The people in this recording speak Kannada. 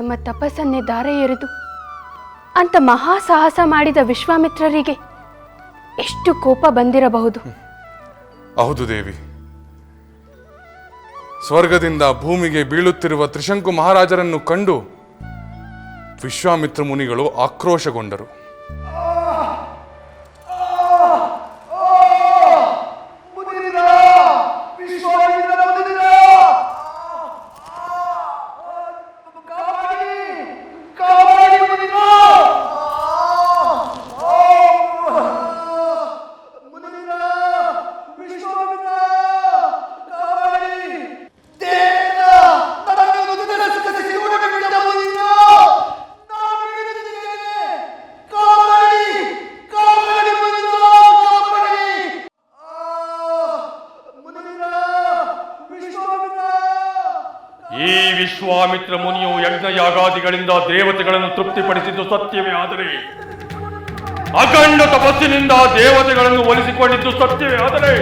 ತಮ್ಮ ತಪಸ್ಸನ್ನೇ ದಾರೆ ಎರೆದು ಅಂತ ಮಹಾ ಸಾಹಸ ಮಾಡಿದ ವಿಶ್ವಾಮಿತ್ರರಿಗೆ ಎಷ್ಟು ಕೋಪ ಬಂದಿರಬಹುದು. ಹೌದು ದೇವಿ. ಸ್ವರ್ಗದಿಂದ ಭೂಮಿಗೆ ಬೀಳುತ್ತಿರುವ ತ್ರಿಶಂಕು ಮಹಾರಾಜರನ್ನು ಕಂಡು ವಿಶ್ವಾಮಿತ್ರ ಮುನಿಗಳು ಆಕ್ರೋಶಗೊಂಡರು. ಈ ವಿಶ್ವಾಮಿತ್ರ ಮುನಿಯು ಯಜ್ಞ ಯಾಗಾದಿಗಳಿಂದ ದೇವತೆಗಳನ್ನು ತೃಪ್ತಿಪಡಿಸಿದ್ದು ಸತ್ಯವೇ ಆದರೆ ಅಖಂಡ ತಪಸ್ಸಿನಿಂದ ದೇವತೆಗಳನ್ನು ಒಲಿಸಿಕೊಂಡಿದ್ದು ಸತ್ಯವೇ ಆದರೆ